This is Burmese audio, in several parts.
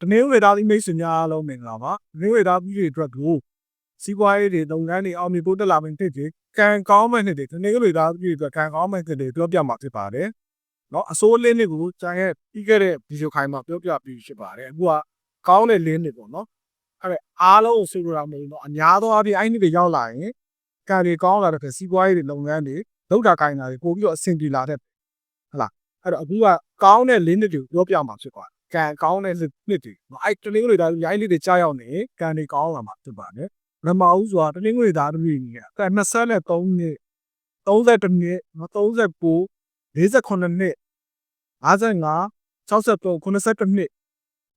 တနင်္ဂနွေသားသီးမိတ်ဆွေများအားလုံးမင်္ဂလာပါတနင်္ဂနွေသားသီးတွေအတွက်ကိုစီးပွားရေးတွေလုပ်ငန်းတွေအောင်မြင်ဖို့တက်လာမယ့်နှစ်တွေကံကောင်းမဲ့နှစ်တွေတနင်္ဂနွေသားသီးတွေအတွက်ကံကောင်းမဲ့နှစ်တွေပြောပြမှာဖြစ်ပါတယ်နော်အစိုးလင်းတွေကိုကျန်ရဲ့ပြီးခဲ့တဲ့ဗီဒီယိုခိုင်မှာပြောပြပြီးဖြစ်ပါတယ်အခုကကောင်းတဲ့လင်းတွေပေါ့နော်အဲ့ဒါအားလုံးကိုဆွေးနွေးတာမဟုတ်ဘူးနော်အများသောအားဖြင့်အဲ့ဒီတွေရောက်လာရင်ကံတွေကောင်းလာတဲ့စီးပွားရေးတွေလုပ်ငန်းတွေလောက်တာကိုင်းတာတွေပို့ပြီးတော့အဆင်ပြေလာတဲ့ဟုတ်လားအဲ့တော့အခုကကောင်းတဲ့လင်းတွေကိုပြောပြမှာဖြစ်ပါတယ် ကံကောင်းတဲ့နှစ်တွေနော်အဲ့တနင်္ဂနွေသားရိုင်းလေးတွေကြားရောက်နေကံတွေကောင်းလာမှာဖြစ်ပါတယ်ရမအောင်ဆိုတာတနင်္ဂနွေသားသမီးကြီးကအသက်23နှစ်32နှစ်နော်39 48နှစ်55 63 81နှစ်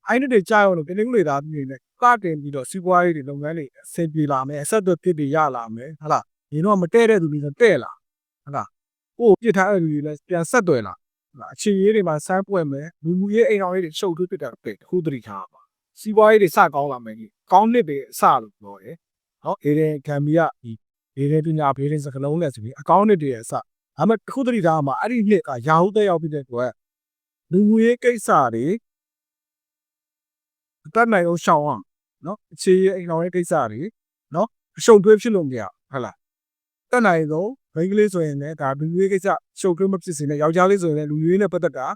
အဲ့ဒီတွေကြားရောက်လို့တနင်္ဂနွေသားသမီးတွေနဲ့ကတင်ပြီးတော့စီးပွားရေးတွေလုပ်ငန်းတွေအဆင်ပြေလာမယ်အဆက်အသွယ်ဖြစ်တွေရလာမယ်ဟုတ်လားညီတော့မတဲ့တဲ့သူတွေဆိုတဲ့လာဟုတ်လားကိုပြစ်ထားတဲ့လူတွေလည်းပြန်ဆက်သွယ်လာ အခြေရေးတွေမှာစမ်းပွက်မယ်လူမှုရေးအိမ်အောင်ရေးတွေရှုပ်ထွေးဖြစ်တာပဲတခုတတိထားပါစီးပွားရေးတွေစကောင်းလာမယ်ကြီးကောင်းနှစ်တွေအစလို့ပြောတယ်နော်အေဒင်ဂမ်ဘီယာဒီအေဒင်ပညာဘေးဒင်စကလုံးနဲ့ဆိုပြီးအကောင်းနှစ်တွေရဲ့အစဒါပေမဲ့တခုတတိထားမှာအဲ့ဒီနှစ်ကရာဟုတက်ရောက်ပြီးတဲ့အတွက်လူမှုရေးကိစ္စတွေအတက်နိုင်အောင်ရှောင်အောင်နော်အခြေရေးအိမ်အောင်ရေးကိစ္စတွေနော်အရှုပ်ထွေးဖြစ်လို့မရဟုတ်လားတက်နိုင်တော့ မိန်းကလေးဆိုရင်လည်းဒါလူမျိုးကိစ္စရှုပ်ထွေးမဖြစ်စေနဲ့ယောက်ျားလေးဆိုရင်လည်းလူမျိုးနဲ့ပတ်သက်တာ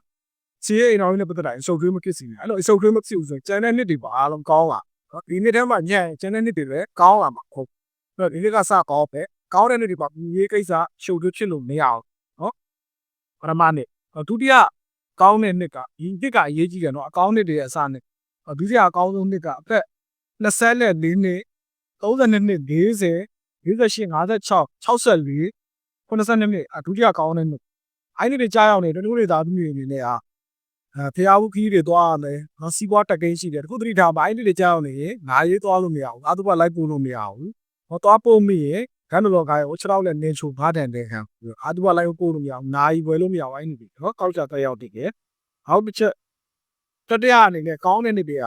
ခြေရဲ့အိမ်တော်ကြီးနဲ့ပတ်သက်တာရှုပ်ထွေးမဖြစ်စေနဲ့အဲ့လိုရှုပ်ထွေးမဖြစ်ဘူးဆိုရင်ကျန်တဲ့နှစ်တွေပါအားလုံးကောင်းလာနော်ဒီနှစ်ထဲမှာညံ့ကျန်တဲ့နှစ်တွေလည်းကောင်းလာမှာဟုတ်အဲ့တော့ဒီနှစ်ကစကောင်းပဲကောင်းတဲ့နှစ်တွေပါလူမျိုးကိစ္စရှုပ်ထွေးဖြစ်လို့မရအောင်နော်ပထမနှစ်ဒုတိယကောင်းတဲ့နှစ်ကဒီနှစ်ကအရေးကြီးတယ်နော်အကောင်းနှစ်တွေရဲ့အစနှစ်ဒုတိယအကောင်းဆုံးနှစ်ကအသက်24နှစ်32နှစ်40 48 56 64 82နှစ်အဒုတိယကောင်းတဲ့နှစ်အဲ့ဒီတွေကြားရောက်နေတနည်းတွေသားသမီးတွေအနေနဲ့အာအဲဖျားဘူးခီးတွေသွားရမယ်နော်စီးပွားတက်ကိန်းရှိတယ်တခုတတိထားပါအဲ့ဒီတွေကြားရောက်နေရင်ငါရေးသွားလို့မရဘူးအာသူကလိုက်ပို့လို့မရဘူးဟောသွားပို့မိရင်ဂန်းလောကရဲ့ဟိုခြေထောက်နဲ့နင်းချိုဘားတန်တဲ့ခံအာသူကလိုက်ပို့လို့မရဘူးနာယီပွဲလို့မရဘူးအဲ့ဒီတွေနော်ကောက်ကြတက်ရောက်တည်တယ်နောက်တစ်ချက်တတိယအနေနဲ့ကောင်းတဲ့နေ့တွေက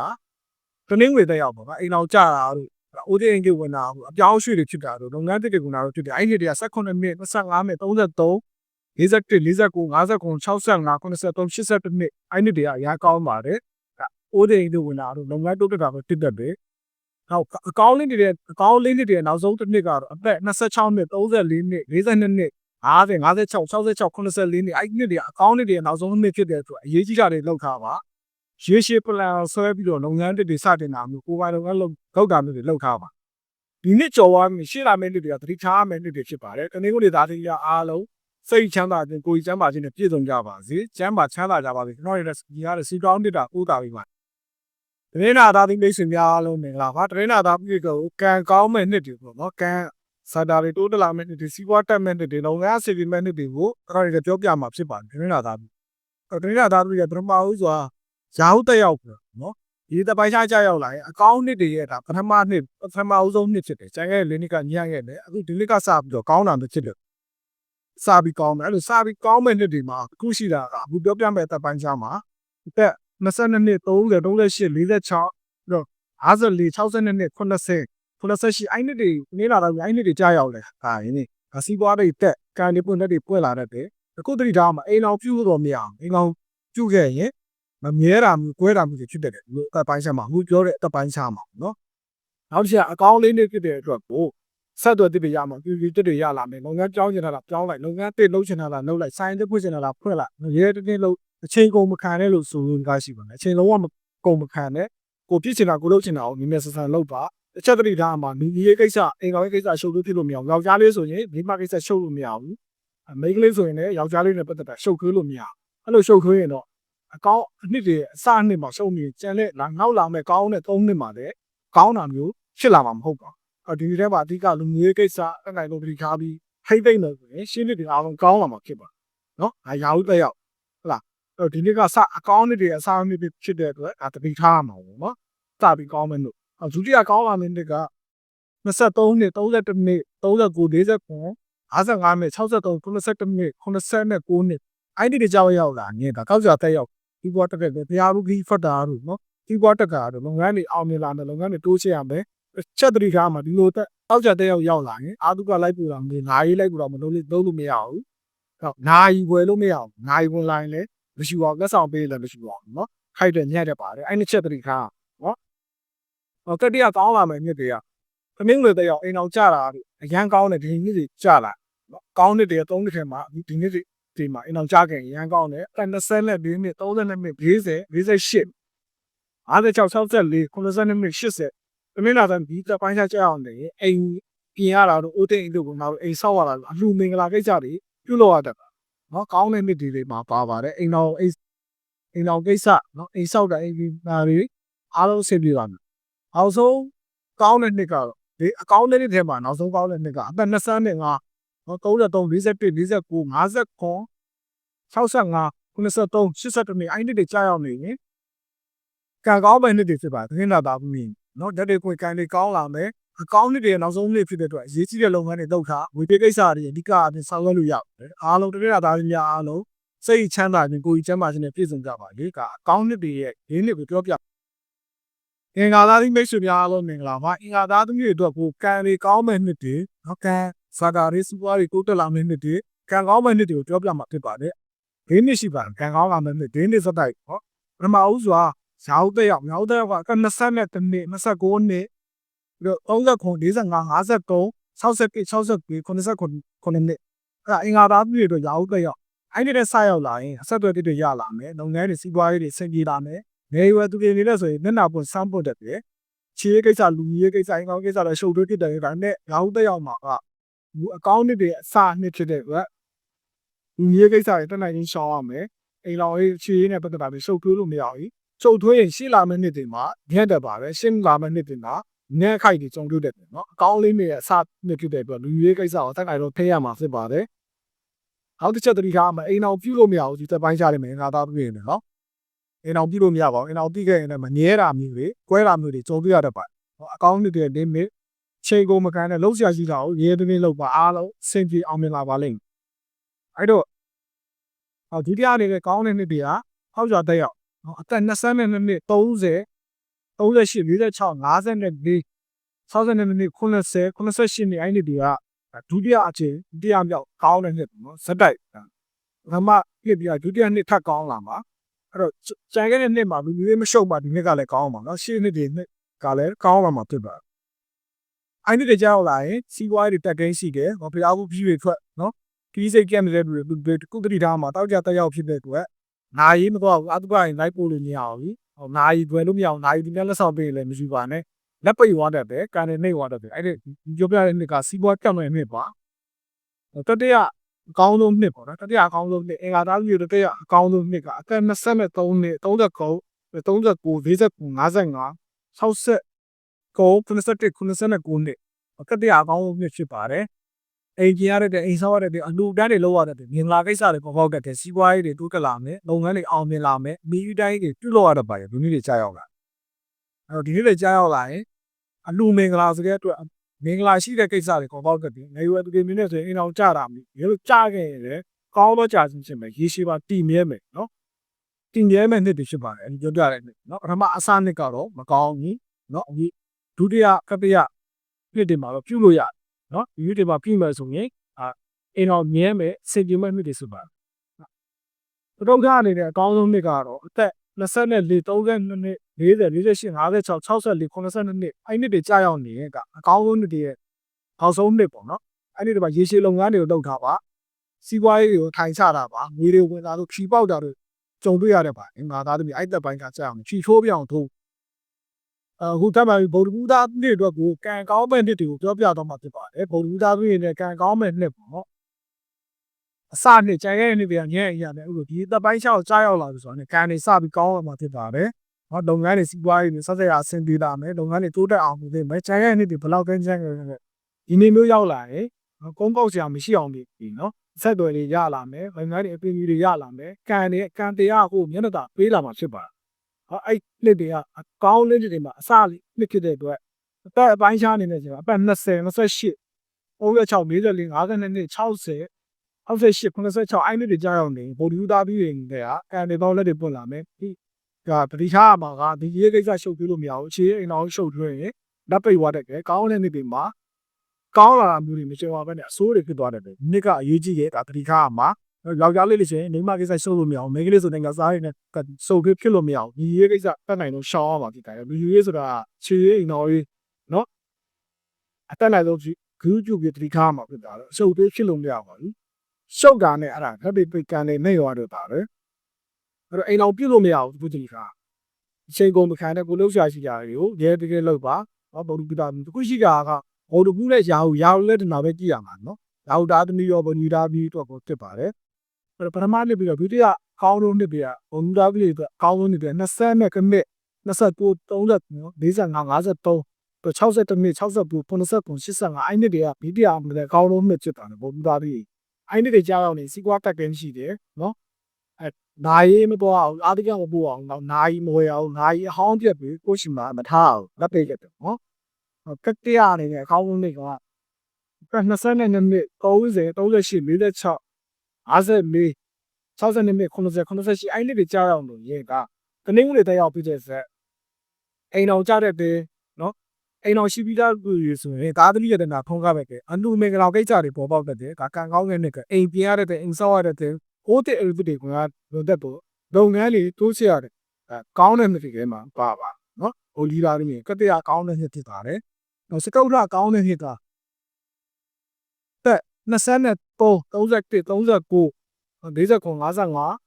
တနင်းငွေတက်ရောက်ပါအိမ်အောင်ကြတာတို့ ဦးတင်ကိဝင်တာအပြောင်းရွှေ့တွေဖြစ်တာတို့လုပ်ငန်းတစ်တွေကတော့ဖြစ်တယ်အဲ့ဒီတွေက18နှစ်25နှစ်33 41 49 59 63 83 82နှစ်အဲ့ဒီတွေကရာကောင်းပါတယ်အိုးတိန်တို့ဝင်လာတို့လုပ်ငန်းတိုးတက်တာပဲတစ်သက်ပဲနောက်အကောင်းလေးတွေအကောင်းလေးတွေတွေနောက်ဆုံးတစ်နှစ်ကတော့အသက်26နှစ်34နှစ်42နှစ်50 56 66 84နှစ်အဲ့ဒီနှစ်တွေအကောင်းလေးတွေနောက်ဆုံးနှစ်ဖြစ်တယ်ဆိုအရေးကြီးတာတွေလောက်ထားပါရေရှည် plan ဆွဲပြီးတော့လုပ်ငန်းတွေစတင်တာမျိုးကိုယ်ပိုင်လုပ်ငန်းလုပ် လုပ်တာမျိုးတွေလုပ်ထားပါဒီနှစ်ကျော်သွားပြီရှေ့လာမယ့်နှစ်တွေကသတိထားမယ့်နှစ်တွေဖြစ်ပါတယ်။တနင်္ဂနွေသားတွေအားလုံးစိတ်ချမ်းသာခြင်းကိုယ်ကြီးချမ်းသာခြင်းနဲ့ပြည့်စုံကြပါစေ။ချမ်းသာချမ်းသာကြပါစေ။ကျွန်တော်ရဲ့ဒီရတဲ့စီတောင်းတစ်တာဥတာပြီးပါ။တရင်းနာသားသမီးမိတ်ဆွေများအားလုံးမင်္ဂလာပါ။တရင်းနာသားပြည်ကိုကံကောင်းမဲ့နှစ်တွေပေါ့နော်။ကံစာတာတွေတိုးတက်လာမဲ့နှစ်တွေစီးပွားတက်မဲ့နှစ်တွေလုပ်ငန်းစီပီမဲ့နှစ်တွေကိုကျွန်တော်တို့ပြောပြမှာဖြစ်ပါတယ်တရင်းနာသားပြည်။တရင်းနာသားပြည်ရဲ့ပထမဦးစွာရာဟုတက်ရောက်ပေါ့နော်။ ဒီတပိုင်းခြားကြရောက်လာရင်အကောင့်နှစ်တွေရဲ့ဒါပထမနှစ်ပထမအဆုံးနှစ်ဖြစ်တယ်။ကျန်ခဲ့တဲ့လင်းနှစ်ကညံ့ခဲ့တယ်။အခုဒီနှစ်ကစပြီးတော့ကောင်းတာတစ်ဖြစ်တယ်။စပြီးကောင်းတယ်။အဲ့လိုစပြီးကောင်းမဲ့နှစ်တွေမှာအခုရှိတာကအခုပြောပြမဲ့တပိုင်းခြားမှာအသက်22နှစ်30 38 46တော့54 62နှစ်80 88အဲ့နှစ်တွေနေလာတော့အဲ့နှစ်တွေကြာရောက်တယ်။ဟာယင်းนี่အစီးပွားတွေတက်ကန်တွေပွင့်တက်တွေပွင့်လာတတ်တယ်။အခုတတိထားမှာအိမ်အောင်ပြုလို့တော့မရအောင်အိမ်အောင်ပြုခဲ့ရင် မမြဲတာမျိုးကွဲတာမျိုးတွေဖြစ်တတ်တယ်ဒီအသက်ပိုင်းခြားမှာအခုပြောတဲ့အသက်ပိုင်းခြားမှာနော်နောက်တစ်ချက်အကောင်းလေးတွေဖြစ်တဲ့အတွက်ကိုဆက်သွယ်တစ်တွေရမှာ QQ တစ်တွေရလာမယ်လုပ်ငန်းကြောင်းချင်တာလားကြောင်းလိုက်လုပ်ငန်းတစ်လုပ်ချင်တာလားလုပ်လိုက်ဆိုင်တစ်ဖွင့်ချင်တာလားဖွင့်လိုက်ရဲတစ်တင်းလုပ်အချိန်ကုန်မခံနဲ့လို့ဆိုလို့ကားရှိပါမယ်အချိန်လုံးဝမကုန်မခံနဲ့ကိုပြစ်ချင်တာကိုလုပ်ချင်တာကိုမြင်မြဆန်ဆန်လုပ်ပါတစ်ချက်တတိထားမှာမိကြီးကိစ္စအိမ်ကောင်ကိစ္စရှုပ်လို့ဖြစ်လို့မရဘူးယောက်ျားလေးဆိုရင်မိမကိစ္စရှုပ်လို့မရဘူးမိန်းကလေးဆိုရင်လည်းယောက်ျားလေးနဲ့ပတ်သက်တာရှုပ်ခွေးလို့မရဘူးအဲ့လိုရှုပ်ခွေးရင်တော့ အကောင်းအနှစ်တွေအစအနှစ်မှာရှုံးနေကြံတဲ့လာနောက်လာမဲ့ကောင်းတဲ့သုံးနှစ်မှာတဲ့ကောင်းတာမျိုးဖြစ်လာမှာမဟုတ်ပါဘူး။ဒီထဲမှာအဓိကလူမျိုးရေးကိစ္စအနိုင်လို့ပြီးခါပြီးဟိတ်သိမ့်လို့ဆိုရင်ရှင်းနှစ်တွေအားလုံးကောင်းလာမှာဖြစ်ပါနော်။အဲရာဟုတက်ရောက်ဟုတ်လား။အဲ့ဒီနေ့ကစအကောင်းနှစ်တွေအစားနှစ်တွေဖြစ်တဲ့အတွက်ဒါတတိထားမှာပေါ့နော်။စပြီးကောင်းမယ်လို့ဒုတိယကောင်းလာတဲ့နှစ်က23နှစ်31နှစ်39 49 55နှစ်63 82နှစ်89နှစ်အဲ့ဒီတကြောက်ရောက်လာငင်းဒါကောက်ကြတက်ရောက် ဒီဘောတက်တဲ့တရားရုကြီးဖတ်တာတို့နော်ဒီဘောတက်ကတို့လုပ်ငန်းတွေအောင်မြင်လာတယ်လုပ်ငန်းတွေတိုးချဲ့ရမယ်ချက်တတိကားမှာဒီလိုတက်ကောက်ကြတက်ရောက်ရောက်လာရင်အာတုကလိုက်ပူတာမင်းငါရေးလိုက်ပူတာမလို့လုံးလို့မရဘူးဟုတ်နာယီွယ်လို့မရဘူးနာယီဝင်လာရင်လည်းမရှိပါဘူးလက်ဆောင်ပေးလည်းမရှိပါဘူးနော်ခိုက်တဲ့ညက်တဲ့ပါတယ်အဲ့နှစ်ချက်တတိထားနော်ဟောတတိယကောင်းလာမယ်နှစ်တွေကသမင်းတွေတယောက်အိမ်အောင်ကြတာအရန်ကောင်းတယ်ဒီနှစ်တွေကြလာနော်ကောင်းတဲ့တွေသုံးနှစ်ထဲမှာဒီနှစ်တွေ ဒီမှာအိမ်အောင်ကြခင်အရန်ကောင်းတယ်အဲ့20နဲ့4နှစ်30နဲ့40 48 56 64 90နဲ့80သမင်းလာတဲ့ဒီတပိုင်းချကြအောင်တယ်အိမ်ပြင်ရတာတို့အိုးတိတ်တို့ကနောက်အိမ်ဆောက်ရတာအလှမင်္ဂလာကိစ္စတွေပြုလုပ်ရတတ်တာနော်ကောင်းတဲ့နှစ်တွေမှာပါပါတယ်အိမ်တော်အိမ်အိမ်တော်ကိစ္စနော်အိမ်ဆောက်တာအိမ်ပြင်ပါတွေအားလုံးအဆင်ပြေပါမယ်အောင်ဆုံးကောင်းတဲ့နှစ်ကတော့ဒီအကောင်းတဲ့နှစ်ထဲမှာနောက်ဆုံးကောင်းတဲ့နှစ်ကအသက်25နဲ့5နော် 33 41 49 59 65 83 83နှစ်အဲ့နှစ်တွေကြာရောက်နေရင်ကံကောင်းမဲ့နှစ်တွေဖြစ်ပါတယ်သင်တာတာဘူးမြင်နော်ဓာတ်တွေကိုကံတွေကောင်းလာမယ်အကောင်းနှစ်တွေနောက်ဆုံးနှစ်ဖြစ်တဲ့အတွက်အရေးကြီးတဲ့လုပ်ငန်းတွေလုပ်တာဝေပေးကိစ္စတွေအဓိကအပြင်ဆောင်ရွက်လို့ရတယ်အားလုံးတတိယသားတွေများအားလုံးစိတ်ချမ်းသာခြင်းကိုယ်ကြီးချမ်းသာခြင်းနဲ့ပြည့်စုံကြပါလေကအကောင်းနှစ်တွေရဲ့ရင်းနှစ်ကိုပြောပြအင်္ဂါသားသမီးမိတ်ဆွေများအားလုံးမင်္ဂလာပါအင်္ဂါသားသမီးတွေအတွက်ကိုကံတွေကောင်းမဲ့နှစ်တွေနော်ကံ ဇာတာရေးစပွားတွေကိုတက်လာမယ့်နှစ်တွေကံကောင်းမဲ့နှစ်တွေကိုပြောပြမှာဖြစ်ပါတယ်ဒီနှစ်ရှိပါတယ်ကံကောင်းလာမယ့်နှစ်ဒီနှစ်စတိုက်ဟောပထမဦးစွာရောင်းတဲ့ရောက်ရောင်းတဲ့ရောက်က20နဲ့တနှစ်29နှစ်ပြီးတော့39 45 53 61 62 89နှစ်အဲ့ဒါအင်္ဂါသားပြည်တို့ရောင်းတဲ့ရောက်အဲ့ဒီတဲ့ဆက်ရောက်လာရင်အဆက်အသွယ်တွေရလာမယ်လုပ်ငန်းတွေစီးပွားရေးတွေဆင်ပြေလာမယ်နေရွယ်သူတွေနေတဲ့ဆိုရင်မျက်နှာပွင့်စမ်းပွတ်တဲ့ပြချေးကိစ္စလူကြီးရေးကိစ္စအင်္ဂါကိစ္စလည်းရှုပ်ထွေးဖြစ်တယ်ဒါနဲ့ရောင်းတဲ့ရောက်မှာကဘူး အကောင့်တွေအစနှစ်ဖြစ်တဲ့အတွက်လူကြီးကိစ္စတွေတက်နိုင်ချင်းရှောင်းရမယ်အိမ်တော်ရေးချေးရေးနဲ့ပတ်သက်တာတွေရှုပ်ထွေးလို့မရဘူးရှုပ်ထွေးရင်ရှေ့လာမယ့်နှစ်တွေမှာညက်တယ်ပါပဲရှင်းလာမယ့်နှစ်တွေမှာနက်ခိုက်တွေကြုံတွေ့တယ်နော်အကောင်းလေးတွေအစနှစ်ဖြစ်တဲ့အတွက်လူကြီးကိစ္စကိုတက်နိုင်တော့ထိရမှာဖြစ်ပါတယ်နောက်တစ်ချက်တတိထားမှာအိမ်တော်ပြုလို့မရဘူးဒီသက်ပိုင်းချလိုက်မယ်ငါသားပြည့်နေနော်အိမ်တော်ပြုလို့မရပါဘူးအိမ်တော်တိခဲ့ရင်လည်းမငဲတာမျိုးတွေကွဲတာမျိုးတွေကြုံတွေ့ရတတ်ပါတယ်အကောင်းနှစ်တွေနေမစ် ချိန်ကိုမကန်တဲ့လှုပ်ရှားရှိတာကိုရဲတင်းတင်းလှုပ်ပါအားလုံးစင်ပြေအောင်မြင်လာပါလိမ့်မယ်အဲ့တော့ဟောဒီတရားနေတဲ့ကောင်းတဲ့နှစ်တွေကဟောက်ကြတဲ့ရောက်အသက်22နှစ်30 38 46 54 60နှစ်နှစ်90 88နှစ်အဲ့ဒီတွေကဒုတိယအချိန်တရားမြောက်ကောင်းတဲ့နှစ်နော်ဇက်တိုက်ပထမနှစ်ပြီးဒုတိယနှစ်ထပ်ကောင်းလာမှာအဲ့တော့ကြံခဲ့တဲ့နှစ်မှာလူမျိုးမရှုပ်ပါဒီနှစ်ကလည်းကောင်းမှာနော်ရှေ့နှစ်တွေနှစ်ကလည်းကောင်းလာမှာဖြစ်ပါတယ် အဲ့ဒီတွေကြောက်လာရင်စီးပွားရေးတက်ကိန်းရှိတယ်ဟောဖျားဘူးပြီးတွေထွက်နော်ခီးစိတ်ကဲနေတဲ့လူတွေကုသတိထားမှာတောက်ကြတက်ရောက်ဖြစ်တဲ့အတွက်နာရီမတော့ဘူးအတုပိုင်းလိုက်ပို့လို့မရဘူးဟောနာရီတွယ်လို့မရအောင်နာရီဒီနေ့လက်ဆောင်ပေးလည်းမယူပါနဲ့လက်ပိတ်ဝါတတ်တယ်ကန်နေနှိပ်ဝါတတ်တယ်အဲ့ဒီပြောပြတဲ့နှစ်ကစီးပွားပြောင်းတဲ့နှစ်ပါတတိယအကောင်းဆုံးနှစ်ပေါ့နော်တတိယအကောင်းဆုံးနှစ်အင်္ဂါသားမျိုးတတိယအကောင်းဆုံးနှစ်ကအသက်23နှစ်39 39 49 55 60 91 89နှစ်တတိယအကောင်းဆုံးနှစ်ဖြစ်ပါတယ်အိမ်ကြီးရတဲ့အိမ်ဆောက်ရတဲ့အလူတန်းတွေလောက်ရတဲ့မြင်လာကိစ္စတွေပေါ်ပေါက်တဲ့စီးပွားရေးတွေတိုးတက်လာမယ်လုပ်ငန်းတွေအောင်မြင်လာမယ်မိယူတိုင်းတွေပြုလုပ်ရတဲ့ပါတယ်လူမျိုးတွေကြားရောက်လာအဲ့တော့ဒီနေ့တွေကြားရောက်လာရင်အလူမင်္ဂလာဆိုတဲ့အတွက်မင်္ဂလာရှိတဲ့ကိစ္စတွေပေါ်ပေါက်တဲ့နေရွယ်သူတွေမြင်နေဆိုရင်အိမ်အောင်ကြတာမျိုးရေလို့ကြားခဲ့ရတယ်ကောင်းတော့ကြာချင်းချင်းပဲရေရှိပါတည်မြဲမယ်နော်တည်မြဲမယ်နှစ်တွေဖြစ်ပါတယ်အဲ့ဒီပြောပြတဲ့နှစ်နော်ပထမအစနှစ်ကတော့မကောင်းဘူးနော်ဒီ ဒုတိယကတိယနှစ်တွေမှာတော့ပြုလို့ရတယ်နော်ဒီတွေမှာပြီးမယ်ဆိုရင်အာအိမ်တော်မြဲမယ်စင်ကြယ်မဲ့နှစ်တွေဆိုပါပထမကအနေနဲ့အကောင်းဆုံးနှစ်ကတော့အသက်24 32နှစ်40 48 56 64 82နှစ်အဲ့နှစ်တွေကြာရောက်နေရင်ကအကောင်းဆုံးနှစ်တွေရဲ့အောက်ဆုံးနှစ်ပေါ့နော်အဲ့ဒီတွေမှာရေရှည်လုပ်ငန်းတွေကိုလုပ်ထားပါစီးပွားရေးတွေကိုထိုင်ချတာပါငွေတွေဝင်လာလို့ဖြီပေါက်တာတွေကြုံတွေ့ရတဲ့ပါငါသားသမီးအဲ့သက်ပိုင်းကကြာအောင်ဖြီထိုးပြောင်းထိုး အခုတတ်မှဗုဒ္ဓဘုရားနေ့အတွက်ကိုကံကောင်းမဲ့နှစ်တွေကိုပြောပြတော့မှာဖြစ်ပါတယ်ဗုဒ္ဓဘုရားနေ့နဲ့ကံကောင်းမဲ့နှစ်ပေါ့အစနှစ်ကြံခဲ့တဲ့နှစ်ပြန်ညံ့ရတယ်အခုဒီသက်ပိုင်းချောက်ကြားရောက်လာပြီဆိုတော့ကံတွေစပြီးကောင်းလာမှာဖြစ်ပါတယ်ဟောလုပ်ငန်းတွေစီးပွားရေးတွေဆက်ဆက်ရအဆင်ပြေလာမယ်လုပ်ငန်းတွေတိုးတက်အောင်လုပ်နေမယ်ကြံခဲ့တဲ့နှစ်တွေဘယ်လောက်ကန်းချမ်းခဲ့လဲဒီနေ့မျိုးရောက်လာရင်ကုန်းပေါက်စရာမရှိအောင်ပြီနော်ဆက်သွယ်တွေရလာမယ်လုပ်ငန်းတွေအပင်ကြီးတွေရလာမယ်ကံတွေကံတရားကိုမျက်နှာသာပေးလာမှာဖြစ်ပါတယ် ဟောအဲ့နှစ်တွေကအကောင်းလေးတွေမှာအစလေးနှစ်ဖြစ်တဲ့အတွက်အသက်အပိုင်းခြားအနေနဲ့ကျတော့အပတ်20 28 36 44 52နှစ်60 68 86အဲ့နှစ်တွေကြာရောက်နေဗိုလ်လူသားပြီးရင်တွေကကန်တွေတော့လက်တွေပွင့်လာမယ်ဒီကပတိထားမှာကဒီရေးကိစ္စရှုပ်ပြလို့မရဘူးအခြေအိမ်အောင်ရှုပ်ထွင်းရင်လက်ပိတ်သွားတတ်တယ်ကောင်းတဲ့နှစ်တွေမှာကောင်းလာတာမျိုးတွေမကြုံပါဘဲနဲ့အဆိုးတွေဖြစ်သွားတတ်တယ်နှစ်ကအရေးကြီးရဲ့ဒါပတိထားမှာ ယောက်ျားလေးလေးရှင်မိန်းမကိစ္စရှုပ်လို့မရအောင်မိန်းကလေးဆိုတဲ့ကစားရည်နဲ့စုပ်ပြီးဖြစ်လို့မရအောင်ညီရေးကိစ္စတက်နိုင်လို့ရှောင်းအောင်ပါဒီတိုင်းလူယူရေးဆိုတာချေရေးနော်ရေးနော်အတက်နိုင်ဆုံးဂူးကျူပြီးတတိခါမှာဖြစ်တာတော့အစုပ်တွေးဖြစ်လို့မရပါဘူးရှုပ်တာနဲ့အဲ့ဒါထပ်ပြီးပိတ်ကန်နေနေရတော့ပါပဲအဲ့တော့အိမ်အောင်ပြုတ်လို့မရဘူးသူတတိခါအချိန်ကုန်မခံတဲ့ကိုလှုပ်ရှားရှိကြတယ်ကိုရဲတကယ်လှုပ်ပါနော်ဗုဒ္ဓဂိတာတခုရှိတာကဟိုတခုနဲ့ရာဟုရာဟုလည်းတနာပဲကြည့်ရမှာနော်ရာဟုတာသမီးရောဗုဒ္ဓဂိတာပြီးတော့ကိုဖြစ်ပါတယ် ပထမနှစ်ပြီးတော့ဒုတိယအကောင်းဆုံးနှစ်ပြီးတော့ဘုံဒူဝီကအကောင်းဆုံးနှစ်ပြီး20နဲ့ကမစ်29 30 45 53 62မိ69 89 85အဲ့နှစ်တွေကဗီဒီယိုအမှန်ကောင်းလို့နှစ်ဖြစ်တာလေဘုံသားပြီးအဲ့နှစ်တွေကြားတော့နေစီကွာတက်ကင်းရှိတယ်နော်အဲနိုင်မပေါ်အောင်အာတိကမပေါ်အောင်တော့နိုင်မဝဲအောင်နိုင်အဟောင်းပြက်ပြီးကိုရှိမှာမထားအောင်လက်ပိတ်ရတယ်နော်ကက်တရအနေနဲ့အကောင်းဆုံးတွေကက22မိနစ်30 38 46 50မေး60မိနစ်90 98အဲ့လေးတွေကြားရအောင်လို့ရေကတနင်္ဂနွေတက်ရောက်ပြည့်တဲ့ဆက်အိမ်အောင်ကြတဲ့ပေးနော်အိမ်အောင်ရှိပြီးသားလူတွေဆိုရင်ကားသတိရတနာဖုံးကားပဲကအနုမင်္ဂလာကိစ္စတွေပေါ်ပေါက်တတ်တယ်ကကံကောင်းတဲ့နေ့ကအိမ်ပြင်ရတဲ့အိမ်ဆောက်ရတဲ့ဟိုတဲ့အလူတွေကလွန်သက်ပေါ်လုပ်ငန်းတွေတိုးချရတယ်အဲကောင်းတဲ့နေ့တွေမှာပါပါနော်ဟိုလီလာတွေမြင်ကတရကောင်းတဲ့နေ့ဖြစ်ပါတယ်နော်စကောက်လာကောင်းတဲ့နေ့က 23 31 39 49 55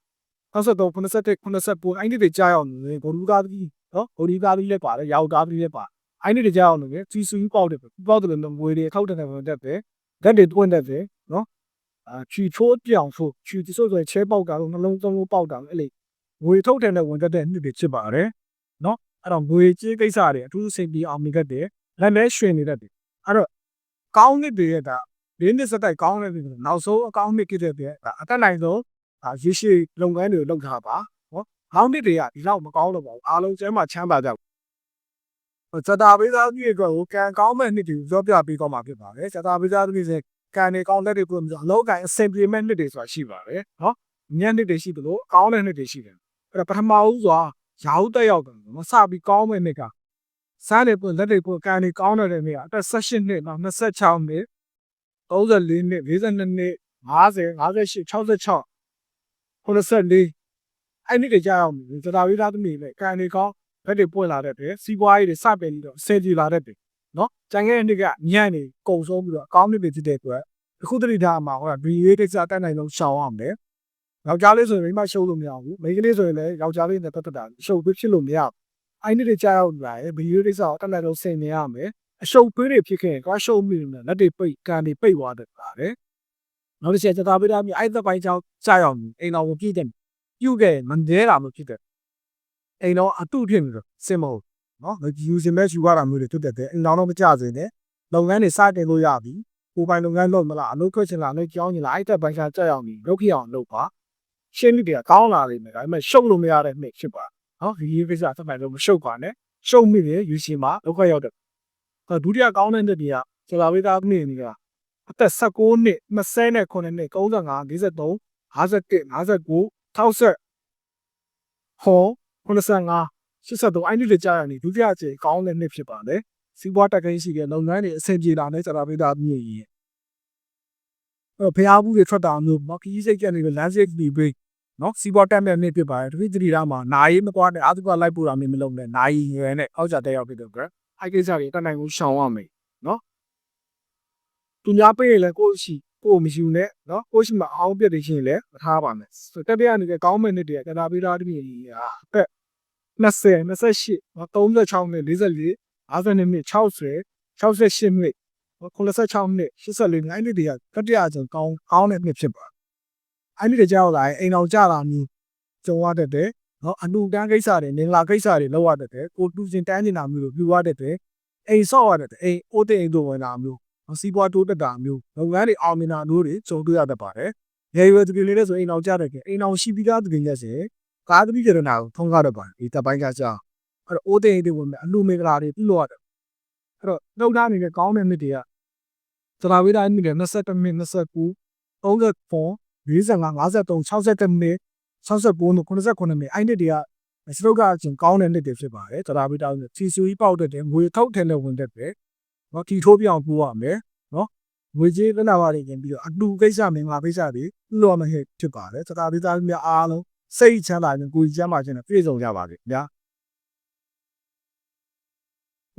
53 57 89အဲ့ဒီတွေကြားရအောင်လေဂေါ်လူကားကြီးနော်ဂေါ်လူကားကြီးလည်းပါတယ်ရာဟုကားကြီးလည်းပါအဲ့ဒီတွေကြားအောင်လေစီစူးပေါက်တယ်ပေါက်တယ်လို့ငွေတွေထောက်တယ်ပဲတက်တယ်ဓာတ်တွေတွင်းတတ်တယ်နော်အာချီချိုးပြောင်ဆိုချီတိဆိုဆိုချဲပေါက်တာလို့နှလုံးသုံးလို့ပေါက်တာအဲ့လေငွေထုတ်တယ်နဲ့ဝင်တတ်တဲ့နှစ်တွေဖြစ်ပါတယ်နော်အဲ့တော့ငွေကြေးကိစ္စတွေအထူးစိတ်ပြီးအောင်မြင်တတ်တယ်လက်နဲ့ရွှင်နေတတ်တယ်အဲ့တော့ကောင်းနှစ်တွေရဲ့ဒါ ရင်းနှစ်စတိုက်ကောင်းတဲ့တွေနောက်ဆုံးအကောင်းနှစ်ဖြစ်တဲ့တဲ့ဒါအတက်နိုင်ဆုံးအာရေရှည်လုပ်ငန်းတွေလုပ်ထားပါနော်။ဟောင်းနှစ်တွေကဒီလောက်မကောင်းတော့ပါဘူး။အားလုံးကျဲမှာချမ်းပါကြဘူး။ဇတာပေးသားကြီးတွေကိုကံကောင်းမဲ့နှစ်တွေပြောပြပေးကောင်းမှာဖြစ်ပါတယ်။ဇတာပေးသားကြီးစကံတွေကောင်းတဲ့တွေကိုအလောက်ကန်အဆင်ပြေမဲ့နှစ်တွေဆိုတာရှိပါတယ်နော်။ညနှစ်တွေရှိသလိုကောင်းတဲ့နှစ်တွေရှိတယ်။အဲ့တော့ပထမဦးစွာရာဟုတက်ရောက်တယ်မစပြီးကောင်းမဲ့နှစ်ကစားနေပုံလက်တွေပုံကံတွေကောင်းတဲ့နေ့ကအသက်16နှစ်နောက်26နှစ် 34နှစ်42နှစ်50 58 66 84အဲ့ဒီတွေကြာအောင်သတာဝိသားသမီးနဲ့ကန်တွေကောင်းဘက်တွေပွင့်လာတဲ့တဲ့စီးပွားရေးတွေစပယ်ပြီးတော့ဆယ်ကြည်လာတဲ့တဲ့နော်ကြံခဲ့တဲ့နှစ်ကညံ့နေကုံဆုံးပြီးတော့အကောင်းနှစ်တွေဖြစ်တဲ့အတွက်အခုတတိထားမှာဟောတာဒီရေးကိစ္စတက်နိုင်လုံးရှောင်အောင်မယ်ယောက်ျားလေးဆိုရင်မိမရှုပ်လို့မရဘူးမိန်းကလေးဆိုရင်လည်းယောက်ျားလေးနဲ့တက်တက်တာရှုပ်ပြီးဖြစ်လို့မရဘူးအဲ့ဒီတွေကြာရောက်လာရင်ဗီဒီယိုကိစ္စကိုတက်နိုင်လုံးဆင်နေရမယ် အရှုပ်သွေးတွေဖြစ်ခဲ့ရင်ကွာရှုပ်မိနေလက်တွေပိတ်ကန်တွေပိတ်သွားတယ်ပါတယ်နောက်တစ်ချက်သတာဝိသားမြအဲ့သက်ပိုင်းကြောင့်ကြာရောက်အိမ်တော်ကိုပြည့်တယ်ပြုတ်ခဲ့မနဲတာမျိုးဖြစ်တယ်အိမ်တော့အတုဖြစ်နေတော့စင်မဟုတ်နော်ယူစင်မဲ့ယူရတာမျိုးတွေဖြစ်တတ်တယ်အိမ်တော်တော့မကြစင်နဲ့လုပ်ငန်းတွေစတင်လို့ရပြီကိုပိုင်လုပ်ငန်းလုပ်မလားအလုပ်ထွက်ချင်လားအလုပ်ကြောင်းချင်လားအဲ့တက်ပိုင်းခြားကြက်ရောက်နေလုပ်ဖြစ်အောင်လုပ်ပါရှင်းနေတယ်ကောင်းလာလိမ့်မယ်ဒါပေမဲ့ရှုပ်လို့မရတဲ့နှစ်ဖြစ်ပါနော်ဒီရေးကိစ္စသက်မှန်လို့မရှုပ်ပါနဲ့ရှုပ်မိတယ်ယူစီမှာဒုက္ခရောက်တယ် ဒုတိယကောင်းတဲ့နှစ်တွေကဆလာဝေးသားနေ့နေကအသက်16နှစ်29နှစ်35 43 51 59 60ဟော85 83အဲ့ဒီတွေကြာရနေဒုတိယအချိန်ကောင်းတဲ့နှစ်ဖြစ်ပါတယ်စီးပွားတက်ကိန်းရှိတဲ့လုပ်ငန်းတွေအဆင်ပြေလာတဲ့ဇာတာပိတာမြင့်ကြီးအဲ့ဖျားဘူးတွေထွက်တာမျိုးမခီးစိတ်ကြနေတဲ့ landscape ပြီးပြီးနော်စီးပွားတက်တဲ့နှစ်ဖြစ်ပါတယ်တပိတတိရာမှာနာရီမကွာတဲ့အာသုဘလိုက်ပူတာမျိုးမလုပ်နဲ့နာရီရွယ်နဲ့အောက်ကြတက်ရောက်ဖြစ်တဲ့ကွ အဲ့ကိစ္စတွေတက်နိုင်ကိုရှောင်ရမယ်နော်သူများပေးရင်လည်းကိုယ့်ရှိကိုယ်မရှိဘူးနဲ့နော်ကိုရှိမှအောင်ပြတ်နေရှင်လည်းမထားပါနဲ့ဆိုတက်ပြရနေတဲ့ကောင်းမဲ့နှစ်တွေကကနာပေးတာတပြည့်ကြီးဟာအသက်20 28 36နှစ်44 52နှစ်60 68နှစ်96နှစ်84နှစ်တွေကတတိယအကြိမ်ကောင်းကောင်းတဲ့နှစ်ဖြစ်ပါအဲ့ဒီတကြောက်လာရင်အိမ်အောင်ကြလာမျိုးကြုံရတတ်တယ် နော်အလူတန်းကိစ္စတွေနေလာကိစ္စတွေလောက်ရတတ်တယ်ကိုတူစင်တန်းနေတာမျိုးလိုပြူရတတ်တယ်အိမ်ဆော့ရတတ်တယ်အိမ်အိုးတဲ့အိမ်တို့ဝင်လာမျိုးစီးပွားတိုးတက်တာမျိုးလုပ်ငန်းတွေအောင်မြင်တာမျိုးတွေကြုံတွေ့ရတတ်ပါတယ်။ရေရွယ်သူတွေလည်းဆိုအိမ်အောင်ကြတဲ့ကအိမ်အောင်ရှိပြီးသားသူတွေလည်းစေကားသမီးကြရနာကိုထုံးကားတတ်ပါတယ်ဒီတပ်ပိုင်းကကြာအဲ့တော့အိုးတဲ့အိမ်တွေဝင်မယ်အလူမင်္ဂလာတွေပြုလုပ်ရတယ်။အဲ့တော့နှုတ်သားနေတဲ့ကောင်းတဲ့နှစ်တွေကသရာဝိဒအနည်းနဲ့22မိနစ်29 34 45 53 61မိနစ် 69နဲ့89မိနစ်အဲ့ဒီတွေကစတုတ်ကအချင်းကောင်းတဲ့နှစ်တွေဖြစ်ပါတယ်သရာဝိဒစီဆူကြီးပေါက်တဲ့ငွေထုတ်တယ်နဲ့ဝင်တဲ့ပဲနော်တီထိုးပြအောင်ပို့ရမယ်နော်ငွေကြေးလက်နာပါတွေကျင်ပြီးတော့အတူကိစ္စမင်္ဂလာကိစ္စတွေလွတ်မဟစ်ဖြစ်ပါတယ်သတာဒေသများအားလုံးစိတ်ချမ်းသာခြင်းကိုယ်ချမ်းသာခြင်းနဲ့ပြည့်စုံကြပါစေခင်ဗျာ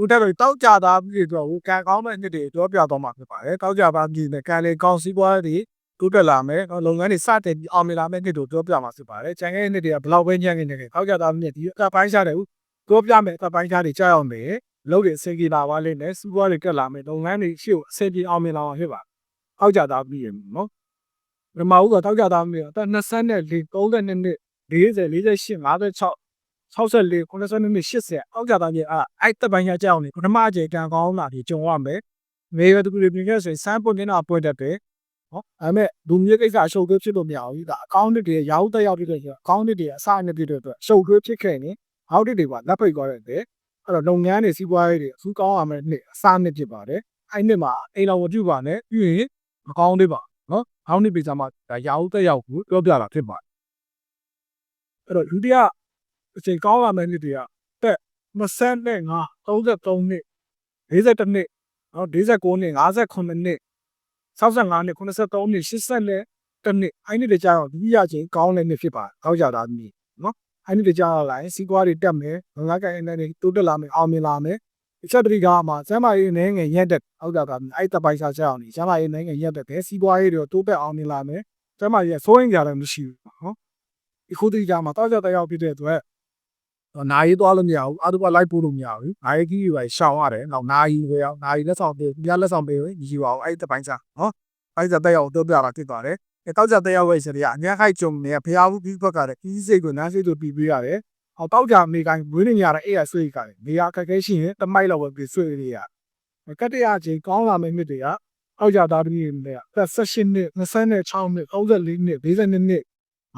ဦးတက်တော့တောက်ကြသားပြည်တော့ဟိုကံကောင်းတဲ့နှစ်တွေပြောပြတော့မှာဖြစ်ပါတယ်တောက်ကြပါပြည်နဲ့ကံလေကောင်းစည်းပွားတွေ တိုးတက်လာမယ်လုပ်ငန်းတွေစတင်ပြီးအောင်မြင်လာမယ့်နှစ်တို့ပြောပြမှာဖြစ်ပါတယ်ကျန်တဲ့နှစ်တွေကဘလောက်ပဲညံ့နေနေတောက်ကြသားပြည်ဒီအပိုင်းရှားတယ်ဦးပြောပြမယ်အပိုင်းရှားတွေကြောက်အောင်မယ်လုပ်တွေအဆင်ပြေလာပါလိမ့်မယ်စည်းပွားတွေတက်လာမယ်လုပ်ငန်းတွေရှေ့ကိုအဆင်ပြေအောင်မြင်လာအောင်ဖြစ်ပါတောက်ကြသားပြည်နော်ပထမဦးကတောက်ကြသားပြည်အသက်24နှစ်32နှစ်40 48 56 64 92နှစ်80အောက်ကြသားမြေအဲ့အဲ့တက်ပိုင်းရကြောက်နေပထမအကြိမ်ကံကောင်းလာပြီးကြုံရမယ်။မေရတူတွေပြင်ခဲ့ဆိုရင်စမ်းပွင့်နေတာပွင့်တတ်တယ်။ ဟောအဲ့မဲ့လူမျိုးကိစ္စအရှုပ်သွေးဖြစ်လို့မရဘူး။ဒါအကောင့်တွေရောက်တက်ရောက်ဖြစ်ခဲ့ဆိုအကောင့်တွေအစအနေပြည့်တဲ့အတွက်ရှုပ်သွေးဖြစ်ခဲ့နေဟောက်တွေကလက်ဖိတ်သွားတဲ့တဲ့အဲ့တော့လုပ်ငန်းတွေစီးပွားရေးတွေအထူးကောင်းရမယ်နှစ်အစနှစ်ဖြစ်ပါတယ်။အဲ့နှစ်မှာအိမ်တော်ဝပြုပါနဲ့ပြီးရင်မကောင်းသေးပါနော်။ဟောင်းနှစ်ပြည်စားမှာဒါရောက်တက်ရောက်ကိုပြောပြတာဖြစ်ပါတယ်။အဲ့တော့ဒုတိယအချိန်ကောင်းလာမယ့်နှစ်တွေကတက်25နဲ့5 33နှစ်41နှစ်နော်49နှစ်59နှစ် 65နှစ်83နှစ်80နှစ်တစ်နှစ်အဲ့ဒီတကြတော့ဒုတိယအချိန်ကောင်းတဲ့နှစ်ဖြစ်ပါကောက်ကြတာမြည်နော်အဲ့ဒီတကြတော့လိုက်စီးပွားတွေတက်မယ်ငါးကိုင်အနေနဲ့တိုးတက်လာမယ်အောင်မြင်လာမယ်အချက်တတိကမှာစမ်းမရေးနေငယ်ရက်တက်အောက်တာကအဲ့တပိုင်စားချက်အောင်နေစမ်းမရေးနေငယ်ရက်တက်တယ်စီးပွားရေးတွေတိုးတက်အောင်မြင်လာမယ်စမ်းမရေးစိုးရင်ကြတယ်မရှိဘူးနော်အခုတတိကမှာတောက်ကြတဲ့ရောက်ဖြစ်တဲ့အတွက်တော့ နာရီသွားလို့မရဘူးအတူပါလိုက်ပို့လို့မရဘူးနာရီကြီးပဲရှောင်ရတယ်နောက်နာရီပဲအောင်နာရီလက်ဆောင်ပေးပြလက်ဆောင်ပေးရင်ညီပါအောင်အဲ့တပိုင်းစားနော်အဲ့ဒါတက်ရောက်တော့ပြတာဖြစ်သွားတယ်အဲတောက်ကြတက်ရောက်ရဲ့စရိယအများခိုက်ကြုံနေဖျားဘူးပြီးဘက်ကလည်းကြီးစိတ်ကိုနားစိတ်ကိုပြီးပေးရတယ်ဟောတောက်ကြမိကိုင်းဝင်းနေရတဲ့အဲ့ရဆွေးကြတယ်နေရာခက်ခဲရှိရင်တမိုက်လောက်ပဲပြီးဆွေးရရကတ္တရာချင်းကောင်းလာမယ့်မြစ်တွေကအောက်ကြသားပြီးနေအသက်16နှစ်26နှစ်34နှစ်42နှစ်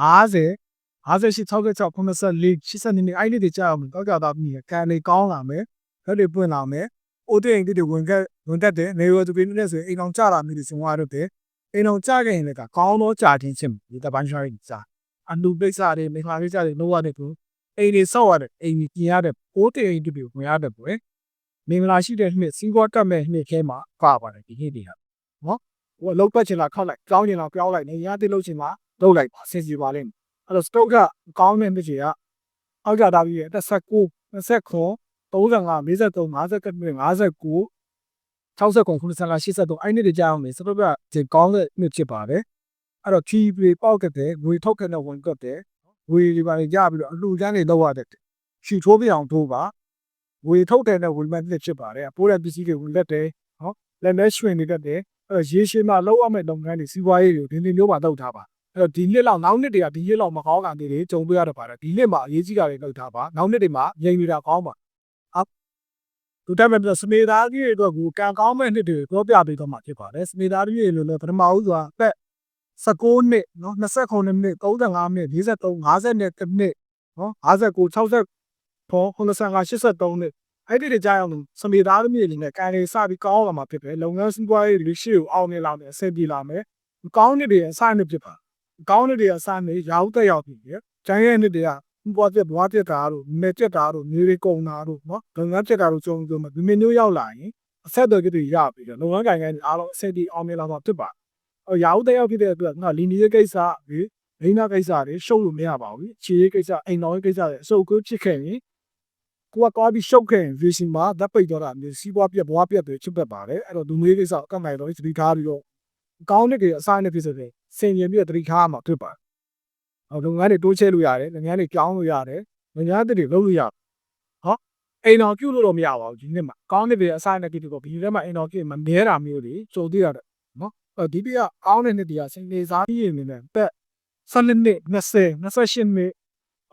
50 58 66 94 82နှစ်အဲ့ဒီတွေကြာအောင်တောက်ကြသားပြီးကံတွေကောင်းလာမယ်လက်တွေပွင့်လာမယ်အိုးတိမ်တိတွေဝင်ကဝင်တတ်တယ်နေရသူပြင်းနေဆိုရင်အိမ်အောင်ကြလာမျိုးတွေစင်သွားတော့တယ်အိမ်အောင်ကြခဲ့ရင်လည်းကောင်းသောကြာချင်းချင်းဒီတပန်းရှားကြီးကြာအလူပိတ်စာတွေမိခါကိစ္စတွေလောရတဲ့သူအိမ်တွေဆောက်ရတယ်အိမ်ကြီးပြင်ရတဲ့အိုးတိမ်တိတွေဝင်ရတဲ့ပွဲမင်္ဂလာရှိတဲ့နှစ်စီးပွားတက်မဲ့နှစ်ခဲမှာပါပါတယ်ဒီနေ့တွေကနော်ဟိုအလောက်ပတ်ချင်လာခောက်လိုက်ကြောင်းချင်လာပြောင်းလိုက်နေရတဲ့လို့ချင်လာလုပ်လိုက်ပါဆင်စီပါလိမ့်မယ် အဲ့တော့ stock ကကောင်းတဲ့နှစ်ကြီးကအောက်ကြတာပြီးရဲ့19 29 35 53 59 59 69 83အဲ့ဒီတွေကြာအောင်လေစတော့ကဒီကောင်းတဲ့နှစ်ဖြစ်ပါတယ်အဲ့တော့ key play ပေါက်ကတဲ့ငွေထုတ်ခဲ့တဲ့ဝင်ကတဲ့ငွေဒီပါကြပြီးတော့အလှူကျန်းတွေလောက်ရတဲ့ရှီထိုးပြအောင်ထိုးပါငွေထုတ်တဲ့နဲ့ဝင်မဲ့နှစ်ဖြစ်ပါတယ်အပိုးတဲ့ပစ္စည်းတွေဝင်လက်တယ်နော်လက်မဲရွှင်နေတတ်တယ်အဲ့တော့ရေရှည်မှာလောက်ရမယ့်လုပ်ငန်းတွေစီးပွားရေးတွေဒီနေ့မျိုးမှာလုပ်ထားပါ အဲ့တော့ဒီနှစ်လောက်နောက်နှစ်တွေကဒီနှစ်လောက်မကောင်းတာတွေကြုံတွေ့ရတော့ပါတယ်ဒီနှစ်မှာအရေးကြီးတာတွေလုပ်ထားပါနောက်နှစ်တွေမှာငြိမ်နေတာကောင်းပါသူတက်မဲ့ပြစမေသားကြီးတွေအတွက်ကိုကံကောင်းမဲ့နှစ်တွေပြောပြပေးတော့မှာဖြစ်ပါတယ်စမေသားကြီးတွေလို့လည်းပထမဦးစွာအသက်19နှစ်နော်29နှစ်35နှစ်43 50နှစ်တစ်နှစ်နော်59 60ပေါ်95 83နှစ်အဲ့ဒီတွေကြာအောင်စမေသားသမီးတွေနဲ့ကံတွေစပြီးကောင်းလာမှာဖြစ်တယ်လုပ်ငန်းစီးပွားရေးတွေရှိကိုအောင်နေလာမယ်အဆင်ပြေလာမယ်ကောင်းနှစ်တွေအစနှစ်ဖြစ်ပါ ကောင်းတဲ့တွေအစားနေရောက်တက်ရောက်ပြီလေ။ကျန်ရဲ့နှစ်တွေကဘွားပြက်ဘွားပြက်တာတို့မဲပြက်တာတို့နေရီကုံတာတို့နော်။လုပ်ငန်းပြက်တာတို့ကြုံကြုံမှာဒီမင်းမျိုးရောက်လာရင်အဆက်တော်ကြီးတွေရပြီလေ။လုပ်ငန်းကိုင်ကိုင်အားလုံးအဆက်တီအောင်မြင်လာမှာဖြစ်ပါ။အော်ရောက်တက်ရောက်ဖြစ်တဲ့အတွက်ငါလီနီရဲ့ကိစ္စဒီလိမ့်နာကိစ္စတွေရှုပ်လို့မရပါဘူး။ခြေရေးကိစ္စအိမ်တော်ရေးကိစ္စတွေအစုပ်ကိုဖြစ်ခဲ့ရင်ကိုကသွားပြီးရှုပ်ခဲ့ရင် vision မှာဓာတ်ပိတ်တော့တာမျိုးစီးပွားပြက်ဘွားပြက်တွေချစ်ပတ်ပါတယ်။အဲ့တော့လူမျိုးကိစ္စအကန့်နိုင်တော့ဒီကားပြီးတော့ ကောင်းတဲ့ကေအစားနဲ့ဖြစ်စေတယ်စင်ရင်ပြီးတော့တတိခါမှာဖြစ်ပါတယ်။ဟောလုပ်ငန်းတွေတိုးချဲ့လို့ရတယ်လုပ်ငန်းတွေကြောင်းလို့ရတယ်လုပ်ငန်းတွေလုပ်လို့ရတယ်။ဟောအိမ်တော်ပြုတ်လို့တော့မရပါဘူးဒီနှစ်မှာကောင်းတဲ့ကေအစားနဲ့ကိတူတော့ဒီထဲမှာအိမ်တော်ကိမမြဲတာမျိုးတွေစုံသေးရတယ်နော်။အဲဒီပြကောင်းတဲ့နှစ်တွေကစင်နေစားပြီးနေတယ်ပက်12နှစ်20 28နှစ်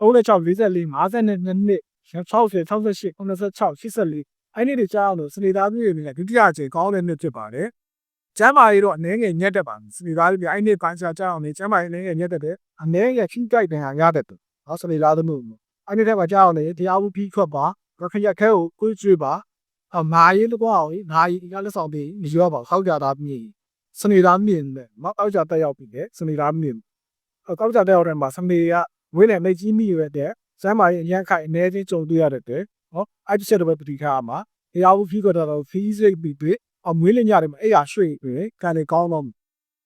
36 44 52နှစ်60 68 86 84အဲ့ဒီတွေကြားအောင်လို့စနေသားပြည့်နေတယ်ဒုတိယအချိန်ကောင်းတဲ့နှစ်ဖြစ်ပါတယ် ကျမ်းမာရေးတော့အနည်းငယ်ညက်တက်ပါစနေသားပြည့်အဲ့ဒီပိုင်းစားကြအောင်နေကျမ်းမာရေးအနည်းငယ်ညက်တက်တယ်အနည်းငယ်ခိကြိုက်တယ်ဟာရတတ်တယ်ဟောစနေသားသမု့အဲ့ဒီထက်မှာကြားအောင်နေတရားဘူးပြီးခွက်ပါခရက်ခဲကိုကိုကျွေးပါအမာရေးလို့ပေါ့ဟိနာရီကလက်ဆောင်ပြီးနေရောပါခောက်ကြတာမြည်စနေသားမြင်တယ်မအောက်ကြတက်ရောက်ပြီလေစနေသားမြင်အကောက်ကြတက်ရောက်တဲ့မှာစနေကဝင်းနဲ့မိတ်ကြီးမိရတဲ့စမ်းမာရေးအရန်ခိုင်အ ਨੇ ချင်းကြုံတွေ့ရတဲ့တဲ့ဟောအဲ့ဒီချက်တော့ပဲပတိခါမှာတရားဘူးဖီးကတော့ဖီးစိတ်ပြီးပြီး အအမွေးလညတွေမှာအဲ့ရရွှေတွေကံတွေကောင်းတော့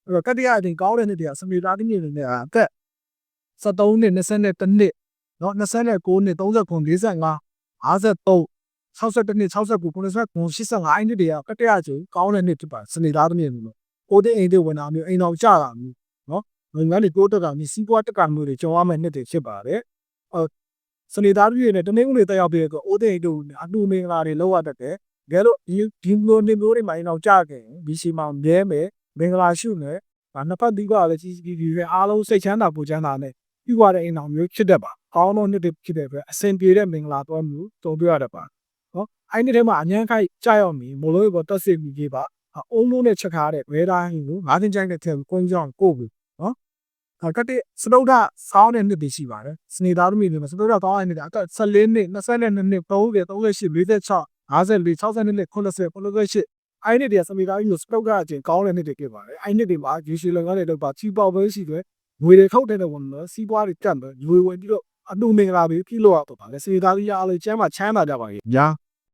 အဲ့တော့ကတ္တရအတင်ကောင်းတဲ့နှစ်တွေကစမေတာတိနေနေအသက်73နှစ်22နှစ်နော်29နှစ်39 45 53 62နှစ်69 89 85အဲ့နှစ်တွေကကတ္တရကျိုးကောင်းတဲ့နှစ်ဖြစ်ပါစနေသားသမီးတွေလို့ကိုတဲ့အိမ်တွေဝင်လာမျိုးအိမ်တော်ကြတာမျိုးနော်ငွေငန်းတွေတိုးတက်ကမျိုးစီးပွားတက်ကမျိုးတွေကြောင်းရမယ့်နှစ်တွေဖြစ်ပါတယ်အော်စနေသားသမီးတွေနဲ့တနင်္ဂနွေတက်ရောက်ပြီးတော့အိုးတဲ့အိမ်တို့အတူမင်္ဂလာတွေလောက်ရတတ်တယ်တ ကယ်လို့ဒီဒီလိုနေမျိုးတွေမှာအိမ်တော်ကြခဲ့ရင်ဘီစီမောင်မြဲမယ်မင်္ဂလာရှုနေဗာနှစ်ဖက်သီးကလည်းကြီးကြီးကြီးပဲအားလုံးစိတ်ချမ်းသာပူချမ်းသာနဲ့ပြုရတဲ့အိမ်တော်မျိုးဖြစ်တတ်ပါကောင်းသောနှစ်တွေဖြစ်တဲ့အတွက်အစဉ်ပြေတဲ့မင်္ဂလာတော်မျိုးတုံပြရတတ်ပါနော်အဲ့ဒီထဲမှာအញ្ញမ်းခိုက်ကြာရောက်ပြီမလို့ဘောတက်စစ်ပြီးကြီးပါအုံးလုံးနဲ့ချက်ခါတဲ့ဝဲတိုင်းကိုငါးတင်ကြိုက်တဲ့ထဲကိုကွင်းကြောင်းကိုပြီနော်ဒါကတည်းစတုဒ္ဓစောင်းတဲ့နှစ်တွေရှိပါတယ်စနေသားသမီးတွေမှာစတုဒ္ဓကောင်းတဲ့နှစ်တွေအသက်14နှစ်22နှစ်30 38 46 54 62နှစ်80 98အဲ့ဒီတည်းကစမေသားကြီးကိုစတုဒ္ဓအကျင်ကောင်းတဲ့နှစ်တွေဖြစ်ပါတယ်အဲ့ဒီနှစ်တွေမှာယူရှီလွန်ကားတွေတော့ပါချီပေါပဲရှိတယ်ငွေတွေထုတ်တဲ့ဝန်တော့စီးပွားတွေတက်တယ်ငွေဝင်ပြီးတော့အတူမင်္ဂလာပဲပြုလို့ရတော့ပါလေစနေသားကြီးအားလုံးကျမ်းမှာချမ်းသာကြပါရဲ့ညာ